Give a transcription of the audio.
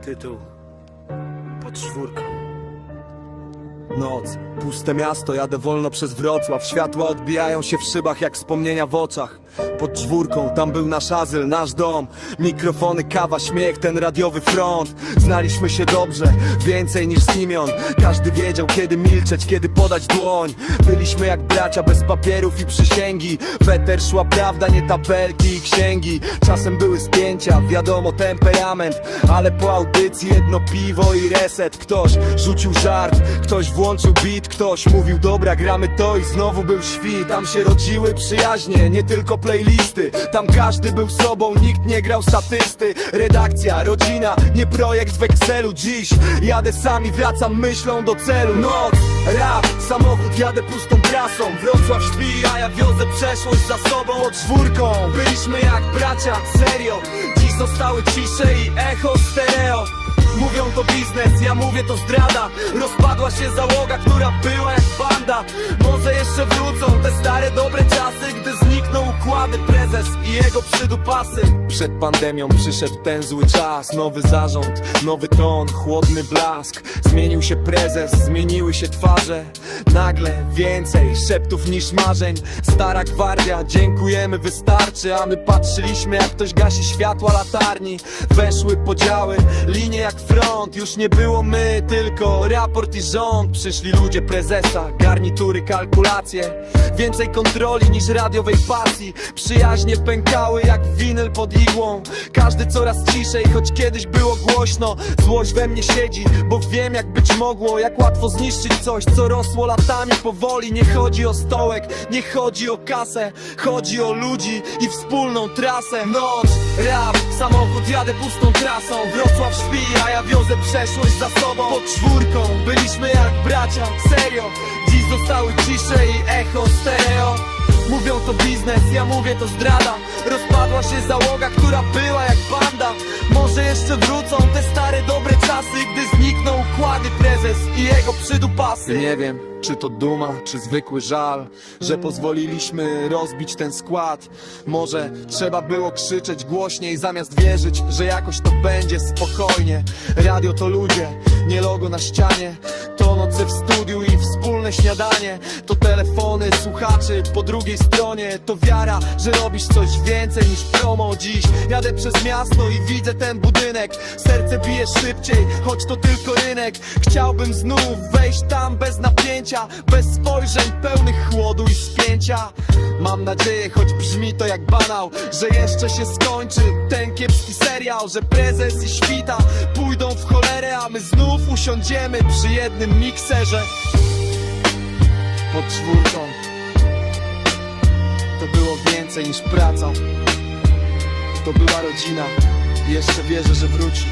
tytuł. Pod czwórką. Noc, puste miasto, jadę wolno przez Wrocław. Światła odbijają się w szybach jak wspomnienia w oczach Pod czwórką, tam był nasz azyl, nasz dom. Mikrofony, kawa, śmiech, ten radiowy front. Znaliśmy się dobrze, więcej niż z imion. Każdy wiedział kiedy milczeć, kiedy podać dłoń. Byliśmy jak bracia bez papierów i przysięgi. Weter szła prawda, nie tabelki i księgi. Czasem były spięcia, wiadomo temperament. Ale po audycji jedno piwo i reset. Ktoś rzucił żart, ktoś włączył beat Ktoś mówił dobra gramy to i znowu był świt Tam się rodziły przyjaźnie, nie tylko playlisty Tam każdy był sobą, nikt nie grał statysty. Redakcja, rodzina, nie projekt w Excelu. Dziś jadę sami, wracam myślą do celu. Noc, rap, samochód, jadę pustą trasą. Wrocław śpi, a ja wiozę przeszłość za sobą. Od czwórką, byliśmy jak bracia, serio. Dziś zostały cisze i echo stereo Mówią to biznes, ja mówię to zdrada. Rozpadła się załoga, która była jak banda. Może jeszcze wrócą te stare dobre czasy Gdy znikną układy prezes i jego przydupasy. Przed pandemią przyszedł ten zły czas. Nowy zarząd, nowy ton, chłodny blask. Zmienił się prezes, zmieniły się twarze. Nagle więcej szeptów niż marzeń. Stara gwardia, dziękujemy wystarczy. A my patrzyliśmy jak ktoś gasi światła latarni. Weszły podziały, linie jak front. Już nie było my, tylko raport i rząd. Przyszli ludzie prezesa, garnitury, kalkulacje. Więcej kontroli niż radiowej pasji. Przyjaźnie pękały jak winyl pod igłą. Każdy coraz ciszej, choć kiedyś było głośno. Złość we mnie siedzi, bo wiem jak być mogło. Jak łatwo zniszczyć coś, co rosło latami powoli. Nie chodzi o stołek, nie chodzi o kasę. Chodzi o ludzi i wspólną trasę. Noc, rap, samochód, jadę pustą trasą. Wrocław śpi, a ja wiozę przeszłość za sobą. Pod czwórką, byliśmy jak bracia, serio. Dziś zostały cisze i echo stereo. Mówią to biznes, ja mówię to zdrada. Rozpadła się załoga, która była jak banda. Może jeszcze wrócą te stare dobre czasy Gdy znikną układy prezes i jego przydupasy. Nie wiem, czy to duma, czy zwykły żal Że pozwoliliśmy rozbić ten skład. Może trzeba było krzyczeć głośniej Zamiast wierzyć, że jakoś to będzie spokojnie. Radio to ludzie, nie logo na ścianie. To noce w studiu wspólne śniadanie. To telefony słuchaczy po drugiej stronie. To wiara, że robisz coś więcej niż promo dziś. Jadę przez miasto i widzę ten budynek. Serce bije szybciej, choć to tylko rynek. Chciałbym znów wejść tam bez napięcia Bez spojrzeń pełnych chłodu i spięcia. Mam nadzieję, choć brzmi to jak banał Że jeszcze się skończy ten kiepski serial Że prezes i świta pójdą w cholerę A my znów usiądziemy przy jednym mikserze Pod czwórką. To było więcej niż praca. To była rodzina. Jeszcze wierzę, że wróci